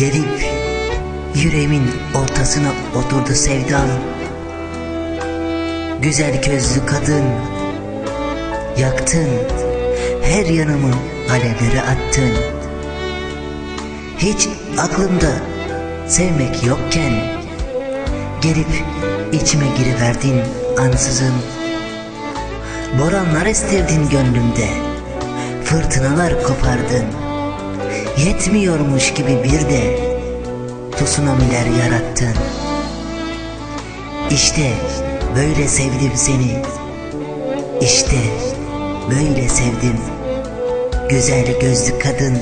Gelip yüreğimin ortasına oturdu sevdan Güzel gözlü kadın Yaktın. Her yanımı alevlere attın. Hiç aklımda sevmek yokken Gelip içime giriverdin ansızın. Boranlar estirdin gönlümde Fırtınalar kopardın Yetmiyormuş gibi bir de Tsunamiler yarattın. İşte böyle sevdim seni. İşte böyle sevdim. Güzel gözlü kadın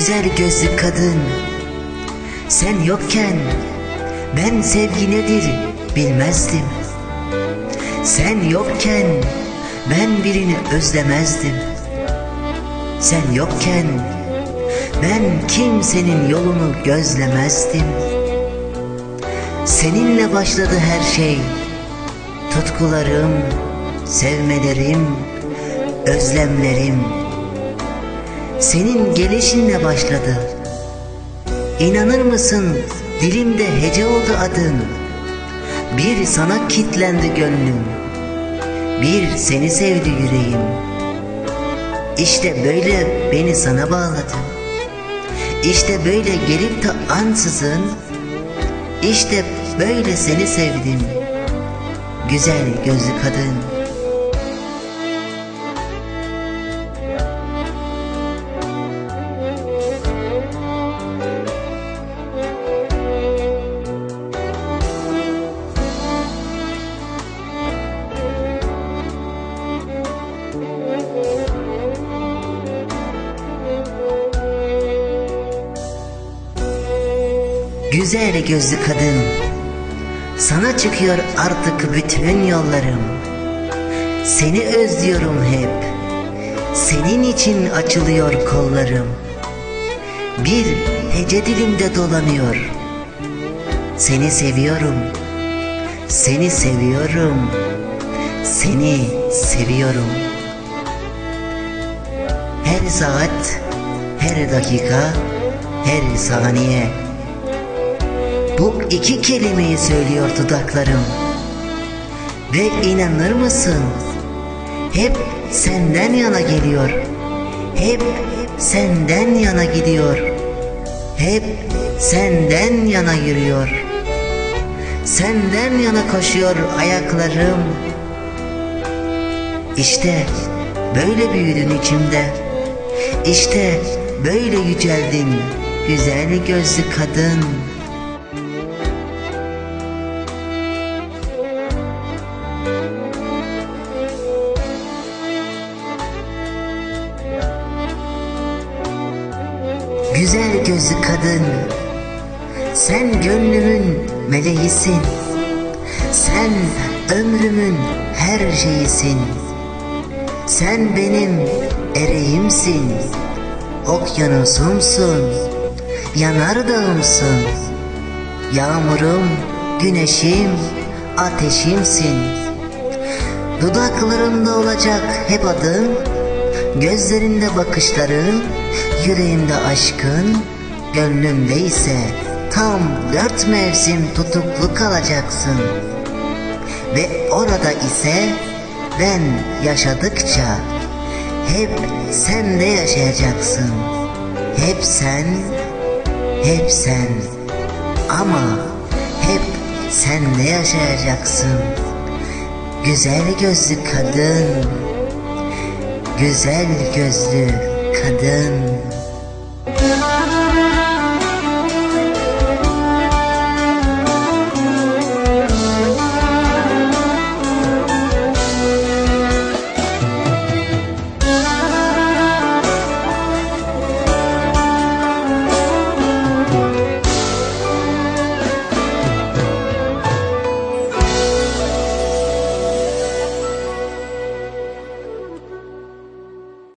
Güzel gözlü kadın. Sen yokken Ben sevgi nedir bilmezdim. Sen yokken Ben birini özlemezdim. Sen yokken Ben kimsenin yolunu gözlemezdim. Seninle başladı her şey. Tutkularım Sevmelerim Özlemlerim senin gelişinle başladı. İnanır mısın dilimde hece oldu adın. Bir sana kitlendi gönlüm. Bir seni sevdi yüreğim. İşte böyle beni sana bağladı. İşte böyle gelip de ansızın İşte böyle seni sevdim. Güzel gözlü kadın. Güzel gözlü kadın. Sana çıkıyor artık bütün yollarım. Seni özlüyorum hep. Senin için açılıyor kollarım. Bir hece dilimde dolanıyor. Seni seviyorum. Seni seviyorum. Seni seviyorum. Her saat Her dakika Her saniye bu iki kelimeyi söylüyor dudaklarım. Ve inanır mısın? Hep senden yana geliyor. Hep senden yana gidiyor. Hep senden yana yürüyor. Senden yana koşuyor ayaklarım. İşte böyle büyüdün içimde. İşte böyle yüceldin güzel gözlü kadın Gözlü kadın. Sen gönlümün meleğisin. Sen ömrümün her şeyisin. Sen benim ereğimsin. Okyanusumsun Yanardağımsın. Yağmurum, güneşim, ateşimsin. Dudaklarımda olacak hep adın Gözlerinde bakışların Yüreğimde aşkın, gönlümde ise tam dört mevsim tutuklu kalacaksın. Ve orada ise ben yaşadıkça hep sen de yaşayacaksın. Hep sen, hep sen ama hep sen de yaşayacaksın. Güzel gözlü kadın, güzel gözlü kadın.